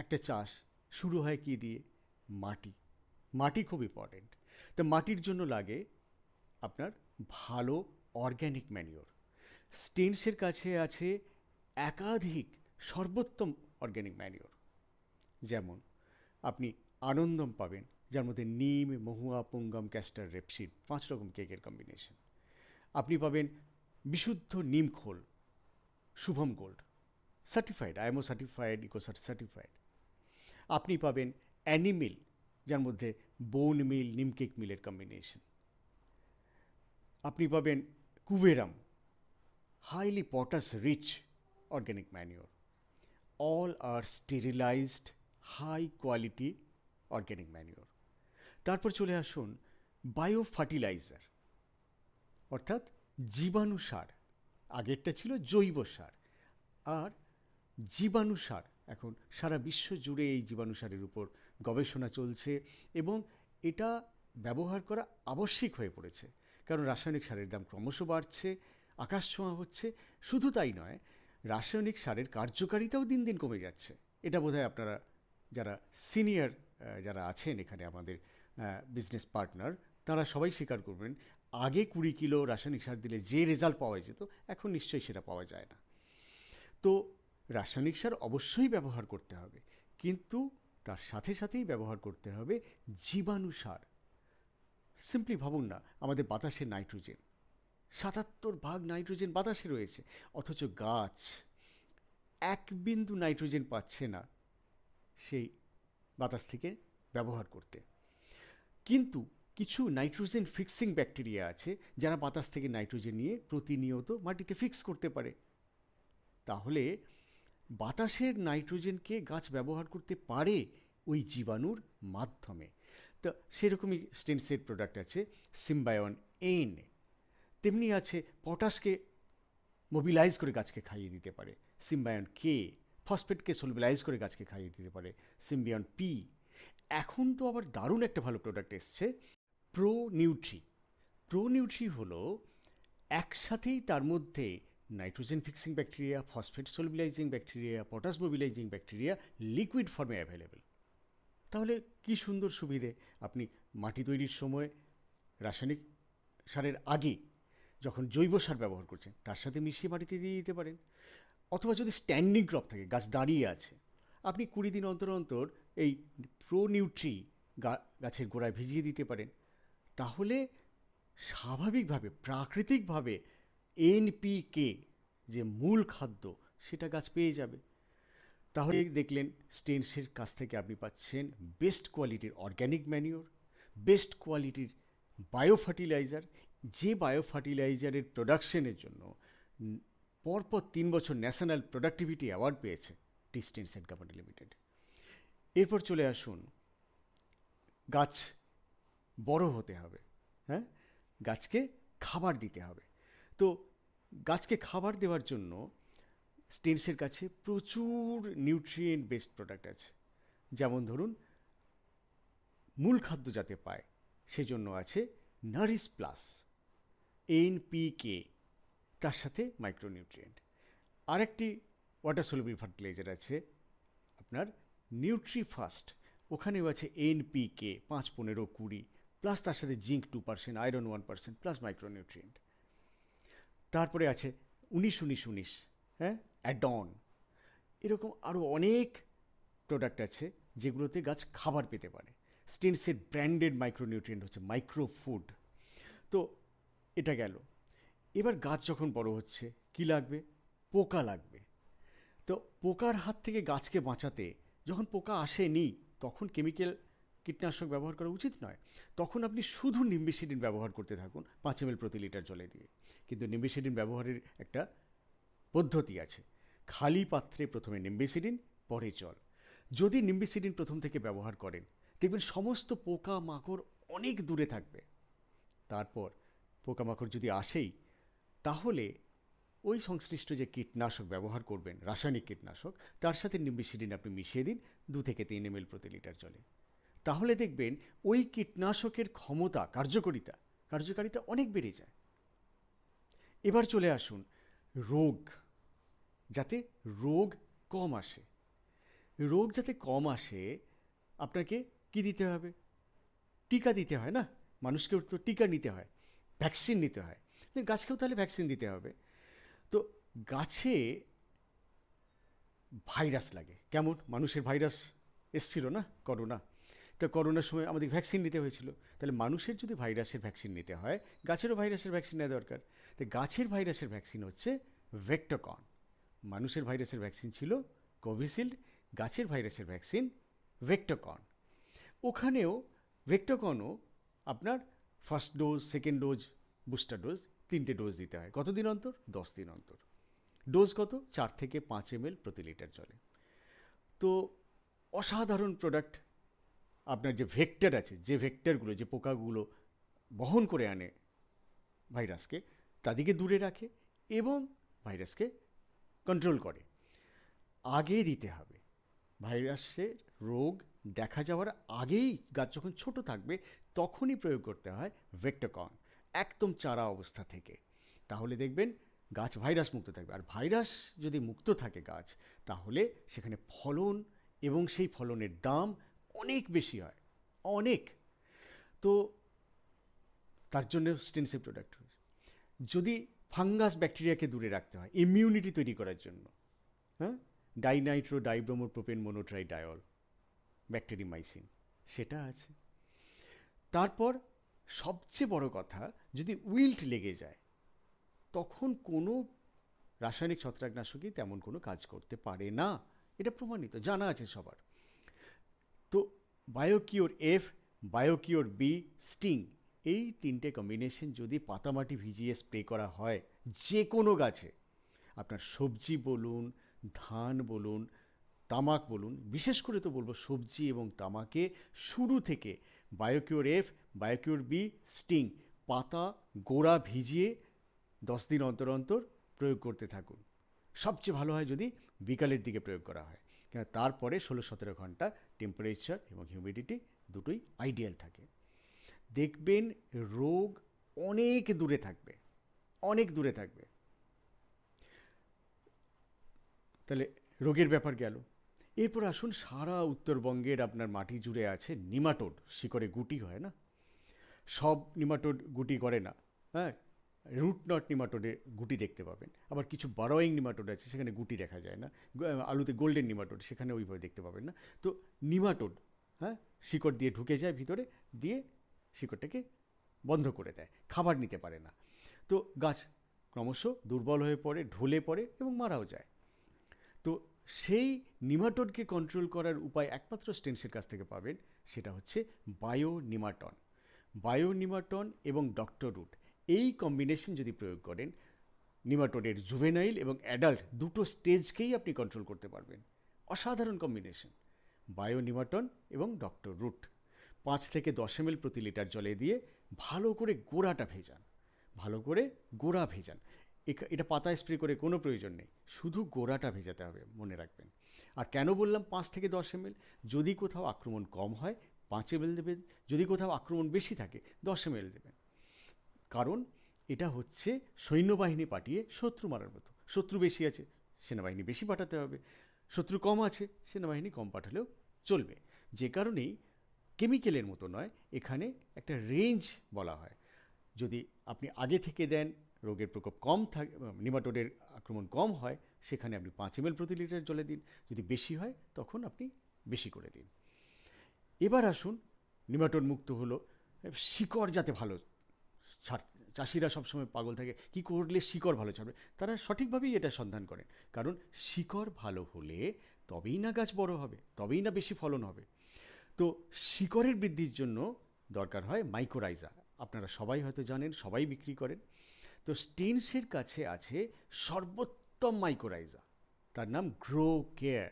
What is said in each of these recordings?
একটা চাষ শুরু হয় কী দিয়ে? মাটি। মাটি খুব ইম্পর্টেন্ট তো মাটির জন্য লাগে আপনার ভালো অর্গ্যানিক ম্যানিওর স্টেনসের কাছে আছে একাধিক সর্বোত্তম অর্গ্যানিক ম্যানিওর যেমন আপনি আনন্দম পাবেন, যার মধ্যে নিম, মহুয়া, পুঙ্গম ক্যাস্টার রেপসিড পাঁচ রকম কেকের কম্বিনেশন আপনি পাবেন বিশুদ্ধ নিম খোল, Shubham gold certified IMO certified Ecocert certified আপনি পাবেন অ্যানিমিল, যার মধ্যে বোন মিল নিমকেক মিলের কম্বিনেশন আপনি পাবেন Kuberam highly potash rich organic manure all are sterilized high quality organic manure তারপর চলে আসুন বায়ো ফার্টিলাইজার অর্থাৎ জীবাণু সার। আগেরটা ছিল জৈব সার, আর জীবাণু সার এখন সারা বিশ্ব জুড়ে এই জীবাণু সারের উপর গবেষণা চলছে এবং এটা ব্যবহার করা আবশ্যিক হয়ে পড়েছে। কারণ রাসায়নিক সারের দাম ক্রমশ বাড়ছে, আকাশ ছোঁয়া হচ্ছে, শুধু তাই নয়, রাসায়নিক সারের কার্যকারিতাও দিন দিন কমে যাচ্ছে। এটা বোধহয় আপনারা যারা সিনিয়র যারা আছেন এখানে আমাদের বিজনেস পার্টনার তারা সবাই স্বীকার করবেন, আগে কুড়ি কিলো রাসায়নিক সার দিলে যে রেজাল্ট পাওয়া যেত, এখন নিশ্চয়ই সেটা পাওয়া যায় না। তো রাসায়নিক সার অবশ্যই ব্যবহার করতে হবে, কিন্তু তার সাথে সাথেই ব্যবহার করতে হবে জীবাণু সার। সিম্পলি ভাবুন না, আমাদের বাতাসে নাইট্রোজেন, সাতাত্তর ভাগ নাইট্রোজেন বাতাসে রয়েছে, অথচ গাছ এক বিন্দু নাইট্রোজেন পাচ্ছে না সেই বাতাস থেকে ব্যবহার করতে। কিন্তু কিছু নাইট্রোজেন ফিক্সিং ব্যাকটেরিয়া আছে, যারা বাতাস থেকে নাইট্রোজেন নিয়ে প্রতিনিয়ত মাটিতে ফিক্স করতে পারে। তাহলে বাতাসের নাইট্রোজেনকে গাছ ব্যবহার করতে পারে ওই জীবাণুর মাধ্যমে। তো সেরকমই স্টেনসের প্রোডাক্ট আছে সিম্বায়ন এন তেমনি আছে পটাশকে মোবিলাইজ করে গাছকে খাইয়ে দিতে পারে সিম্বায়ন কে ফসফেটকে সোলবিলাইজ করে গাছকে খাইয়ে দিতে পারে সিম্বিয়ন পি এখন তো আবার দারুণ একটা ভালো প্রোডাক্ট এসছে প্রো নিউট্রি প্রো নিউট্রি হলো একসাথেই তার মধ্যে nitrogen fixing bacteria phosphate solubilizing bacteria potash mobilizing bacteria liquid ফর্মে অ্যাভেলেবেল তাহলে কি সুন্দর সুবিধে? আপনি মাটি তৈরির সময় রাসায়নিক সারের আগে যখন জৈব সার ব্যবহার করছেন, তার সাথে মিশিয়ে মাটিতে দিয়ে দিতে পারেন। অথবা যদি স্ট্যান্ডিং ক্রপ থাকে, গাছ দাঁড়িয়ে আছে, আপনি কুড়ি দিন অন্তর অন্তর এই প্রো নিউট্রি গাছের গোড়ায় ভিজিয়ে দিতে পারেন। তাহলে স্বাভাবিকভাবে, প্রাকৃতিকভাবে এনপিকে যে মূল খাদ্য, সেটা গাছ পেয়ে যাবে। তাহলে দেখলেন স্টেনসের কাছ থেকে আপনি পাচ্ছেন বেস্ট কোয়ালিটির অর্গ্যানিক ম্যানিওর বেস্ট কোয়ালিটির বায়ো ফার্টিলাইজার যে বায়ো ফার্টিলাইজারের প্রোডাকশনের জন্য পরপর তিন বছর ন্যাশনাল প্রোডাক্টিভিটি অ্যাওয়ার্ড পেয়েছে ডিস্টেন্স স্টেনস অ্যান্ড কোম্পানি লিমিটেড এরপর চলে আসুন, গাছ বড় হতে হবে হ্যাঁ? গাছকে খাবার দিতে হবে। তো গাছকে খাবার দেওয়ার জন্য স্টেনসের কাছে প্রচুর নিউট্রিয়েন্ট বেসড প্রোডাক্ট আছে। যেমন ধরুন, মূল খাদ্য যাতে পায়, সেজন্য আছে নারিশ প্লাস এনপিকে তার সাথে মাইক্রোনিউট্রিয়েন্ট। আরেকটি ওয়াটার সলুবল ফার্টিলাইজার আছে, আপনার নিউট্রি ফাস্ট ওখানেও আছে এনপিকে পাঁচ, পনেরো, কুড়ি, প্লাস তার সাথে zinc two percent, iron one percent, plus micronutrient. তারপরে আছে উনিশ উনিশ উনিশ হ্যাঁ? অ্যাডন এরকম আরও অনেক প্রোডাক্ট আছে যেগুলোতে গাছ খাবার পেতে পারে। স্টেনসের ব্র্যান্ডেড মাইক্রোনিউট্রিয়েন্ট হচ্ছে মাইক্রো ফুড তো এটা গেল। এবার গাছ যখন বড় হচ্ছে, কি লাগবে? পোকা লাগবে। তো পোকার হাত থেকে গাছকে বাঁচাতে যখন পোকা আসেনি, তখন কেমিক্যাল কীটনাশক ব্যবহার করা উচিত নয়। তখন আপনি শুধু নিম্বিসিডিন ব্যবহার করতে থাকুন পাঁচ এম প্রতি লিটার জলে দিয়ে। কিন্তু নিম্বিসিডিন ব্যবহারের একটা পদ্ধতি আছে। খালি পাত্রে প্রথমে নিম্বিসিডিন, পরে জল। যদি নিম্বিসিডিন প্রথম থেকে ব্যবহার করেন, দেখবেন সমস্ত পোকা মাকড় অনেক দূরে থাকবে। তারপর পোকামাকড় যদি আসেই, তাহলে ওই সংশ্লিষ্ট যে কীটনাশক ব্যবহার করবেন, রাসায়নিক কীটনাশক, তার সাথে নিম্বিসিডিন আপনি মিশিয়ে দিন দু থেকে তিন এম প্রতি লিটার জলে। তাহলে দেখবেন ওই কীটনাশকের ক্ষমতা, কার্যকরিতা, কার্যকারিতা অনেক বেড়ে যায়। এবার চলে আসুন রোগ, যাতে রোগ কম আসে। রোগ যাতে কম আসে, আপনাকে কি দিতে হবে? টিকা দিতে হয় না? মানুষকেও তো টিকা নিতে হয়, ভ্যাকসিন নিতে হয়। গাছকেও তাহলে ভ্যাকসিন দিতে হবে। তো গাছে ভাইরাস লাগে। কেমন? মানুষের ভাইরাস এসছিল না? করোনা। তো করোনার সময় আমাদের ভ্যাকসিন নিতে হয়েছিল। তাহলে মানুষের যদি ভাইরাসের ভ্যাকসিন নিতে হয়, গাছেরও ভাইরাসের ভ্যাকসিন নেওয়া দরকার। তো গাছের ভাইরাসের ভ্যাকসিন হচ্ছে ভেক্টকন মানুষের ভাইরাসের ভ্যাকসিন ছিল কোভিশিল্ড গাছের ভাইরাসের ভ্যাকসিন ভেক্টকন ওখানেও ভেক্টকনও আপনার first dose second dose booster dose তিনটে ডোজ দিতে হয়। কতদিন অন্তর? দশ দিন অন্তর। ডোজ কত? চার থেকে পাঁচ এম প্রতি লিটার জলে। তো অসাধারণ প্রোডাক্ট আপনার যে ভেক্টর আছে, যে ভেক্টরগুলো যে পোকাগুলো বহন করে আনে ভাইরাসকে তাদেরকে দূরে রাখে এবং ভাইরাসকে কন্ট্রোল করে। আগে দিতে হবে। ভাইরাসের রোগ দেখা যাওয়ার আগেই গাছ যখন ছোট থাকবে, তখনই প্রয়োগ করতে হয় ভেক্টকন একদম চারা অবস্থা থেকে। তাহলে দেখবেন গাছ ভাইরাস মুক্ত থাকবে। আর ভাইরাস যদি মুক্ত থাকে গাছ, তাহলে সেখানে ফলন এবং সেই ফলনের দাম অনেক বেশি হয়। অনেক। তো তার জন্য স্টেনসিভ প্রোডাক্ট যদি ফাঙ্গাস ব্যাকটেরিয়াকে দূরে রাখতে হয় ইমিউনিটি তৈরি করার জন্য হ্যাঁ? ডাইনাইট্রো ডাইব্রোমো প্রোপেন মোনোট্রাই ডায়ল ব্যাকটেরিমাইসিন সেটা আছে। তারপর সবচেয়ে বড় কথা, যদি উইল্ট লেগে যায়, তখন কোনো রাসায়নিক ছত্রাকনাশকই তেমন কোনো কাজ করতে পারে না। এটা প্রমাণিত, জানা আছে সবার। তো Biocure F Biocure B Sting এই তিনটে কম্বিনেশন যদি পাতামাটি ভিজিয়ে স্প্রে করা হয় যে কোনো গাছে, আপনার সবজি বলুন, ধান বলুন, তামাক বলুন, বিশেষ করে তো বলব সবজি এবং তামাকে শুরু থেকে Biocure F Biocure B Sting পাতা গোড়া ভিজিয়ে দশ দিন অন্তর অন্তর প্রয়োগ করতে থাকুন। সবচেয়ে ভালো হয় যদি বিকালের দিকে প্রয়োগ করা হয়। কেন তারপরে ষোলো সতেরো ঘণ্টা টেম্পারেচার এবং হিউমিডিটি দুটোই আইডিয়াল থাকে। দেখবেন রোগ অনেক দূরে থাকবে, অনেক দূরে থাকবে। তাহলে রোগের ব্যাপার গেল। এরপর আসুন সারা উত্তরবঙ্গের আপনার মাটি জুড়ে আছে নিমাটোড, শিকড়ে গুটি হয় না? সব নিমাটোড গুটি করে না হ্যাঁ? রুট নট নিমাটোডে গুটি দেখতে পাবেন। আবার কিছু বারোয়িং নিমাটোড আছে, সেখানে গুটি দেখা যায় না। আলুতে গোল্ডেন নিমাটোড, সেখানে ওইভাবে দেখতে পাবেন না। তো নিমাটোড হ্যাঁ? শিকড় দিয়ে ঢুকে যায় ভিতরে, দিয়ে শিকড়টাকে বন্ধ করে দেয়, খাবার নিতে পারে না। তো গাছ ক্রমশ দুর্বল হয়ে পড়ে, ঢলে পড়ে এবং মারাও যায়। তো সেই নিমাটোডকে কন্ট্রোল করার উপায় একমাত্র স্টেন্সের কাছ থেকে পাবেন, সেটা হচ্ছে বায়ো নিমাটন বায়ো নিমাটন এবং ডক্টর রুট, এই কম্বিনেশন যদি প্রয়োগ করেন, নিমাটোডের জুভেনাইল এবং অ্যাডাল্ট দুটো স্টেজকেই আপনি কন্ট্রোল করতে পারবেন। অসাধারণ কম্বিনেশন বায়ো নিমাটন এবং ডক্টর রুট। পাঁচ থেকে দশ এম প্রতি লিটার জলে দিয়ে ভালো করে গোড়াটা ভেজান, ভালো করে গোড়া ভেজান। এটা পাতা স্প্রে করে কোনো প্রয়োজন নেই, শুধু গোড়াটা ভেজাতে হবে, মনে রাখবেন। আর কেন বললাম পাঁচ থেকে দশ এম যদি কোথাও আক্রমণ কম হয়, পাঁচ এম দেবেন, যদি কোথাও আক্রমণ বেশি থাকে, দশ এম দেবেন। কারণ এটা হচ্ছে সৈন্যবাহিনী পাঠিয়ে শত্রু মারার মতো। শত্রু বেশি আছে, সেনাবাহিনী বেশি পাঠাতে হবে। শত্রু কম আছে, সেনাবাহিনী কম পাঠালেও চলবে। যে কারণেই কেমিক্যালের মতো নয়, এখানে একটা রেঞ্জ বলা হয়। যদি আপনি আগে থেকে দেন, রোগের প্রকোপ কম থাকে নিমাটোডের আক্রমণ কম হয়, সেখানে আপনি পাঁচ এম প্রতি লিটার জলে দিন। যদি বেশি হয়, তখন আপনি বেশি করে দিন। এবার আসুন, নিমাটোড মুক্ত হলো। শিকড় যাতে ভালো চাষিরা সবসময় পাগল থাকে, কি করলে শিকড় ভালো ছাড়বে? তারা সঠিকভাবেই এটা সন্ধান করেন। কারণ শিকড় ভালো হলে তবেই না গাছ বড় হবে, তবেই না বেশি ফলন হবে। তো শিকড়ের বৃদ্ধির জন্য দরকার হয় মাইক্রোরাইজা আপনারা সবাই হয়তো জানেন, সবাই বিক্রি করেন। তো স্টেনসের কাছে আছে সর্বোত্তম মাইক্রোরাইজা তার নাম গ্রো কেয়ার।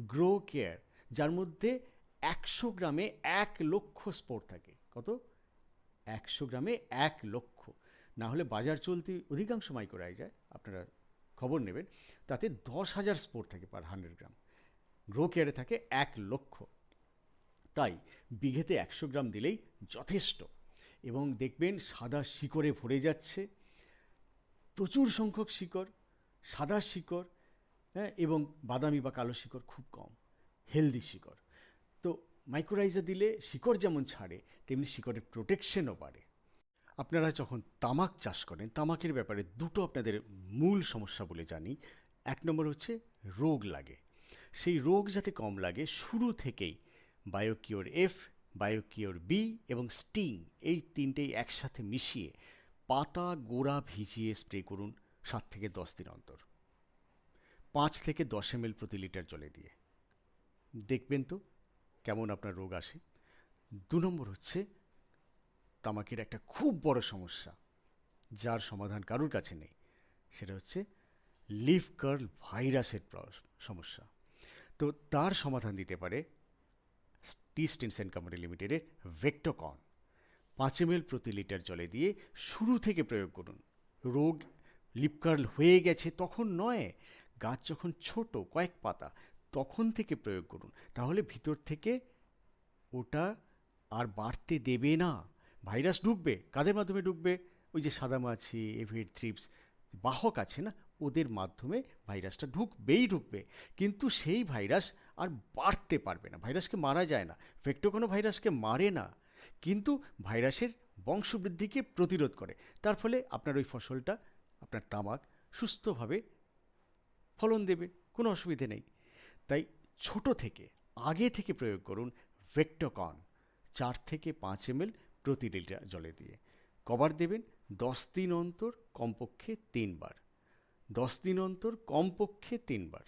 গ্রো কেয়ার, যার মধ্যে একশো গ্রামে এক লক্ষ স্পোর থাকে। কত? একশো গ্রামে এক লক্ষ। না হলে বাজার চলতি অধিকাংশ মাইক্রোরাইজায় আপনারা খবর নেবেন, তাতে দশ হাজার স্পোর থাকে পার হান্ড্রেড গ্রাম। গ্রো কেয়ারে থাকে এক লক্ষ। তাই বিঘেতে একশো গ্রাম দিলেই যথেষ্ট। এবং দেখবেন সাদা শিকড়ে ভরে যাচ্ছে। প্রচুর সংখ্যক শিকড়, সাদা শিকড় হ্যাঁ এবং বাদামি বা কালো শিকড় খুব কম, হেলদি শিকড়। তো মাইক্রোরাইজা দিলে শিকড় যেমন ছাড়ে, তেমনি শিকড়ের প্রোটেকশনও বাড়ে। আপনারা যখন তামাক চাষ করেন, তামাকের ব্যাপারে দুটো আপনাদের মূল সমস্যা বলে জানি। এক নম্বর হচ্ছে রোগ লাগে। সেই রোগ যাতে কম লাগে, শুরু থেকেই বায়োকিওর এফ বায়োকিওর বি এবং স্টিং এই তিনটেই একসাথে মিশিয়ে পাতা গোড়া ভিজিয়ে স্প্রে করুন সাত থেকে দশ দিন অন্তর। পাঁচ থেকে দশ এম প্রতি লিটার জলে দিয়ে। দেখবেন তো কেমন আপনার রোগ আসে। দু নম্বর হচ্ছে তামাকের একটা খুব বড় সমস্যা, যার সমাধান কারোর কাছে নেই, সেটা হচ্ছে লিফ কার্ল ভাইরাসের সমস্যা। তো তার সমাধান দিতে পারে টি স্টেনসেন কোম্পানি লিমিটেডের ভেক্টোকন পাঁচ এম প্রতি লিটার জলে দিয়ে শুরু থেকে প্রয়োগ করুন। রোগ লিপকার্ল হয়ে গেছে তখন নয়, গাছ যখন ছোট কয়েক পাতা তখন থেকে প্রয়োগ করুন। তাহলে ভিতর থেকে ওটা আর বাড়তে দেবে না। ভাইরাস ঢুকবে, কাদের মাধ্যমে ঢুকবে? ওই যে সাদামাছি, এভিড থ্রিপস, বাহক আছে না? ওদের মাধ্যমে ভাইরাসটা ঢুকবেই ঢুকবে। কিন্তু সেই ভাইরাস আর বাড়তে পারবে না, ভাইরাসকে মারা যায় না। ভেক্টো কোনো ভাইরাসকে মারে না, কিন্তু ভাইরাসের বংশবৃদ্ধিকে প্রতিরোধ করে। তার ফলে আপনার ওই ফসলটা, আপনার তামাক সুস্থভাবে ফলন দেবে, কোনো অসুবিধে নেই। তাই ছোট থেকে, আগে থেকে প্রয়োগ করুন ভেক্টোকন চার থেকে পাঁচ এম এল প্রতি লিটার জলে দিয়ে। কবার দেবেন, দশ দিন অন্তর, কমপক্ষে তিনবার। দশ দিন অন্তর, কমপক্ষে তিনবার।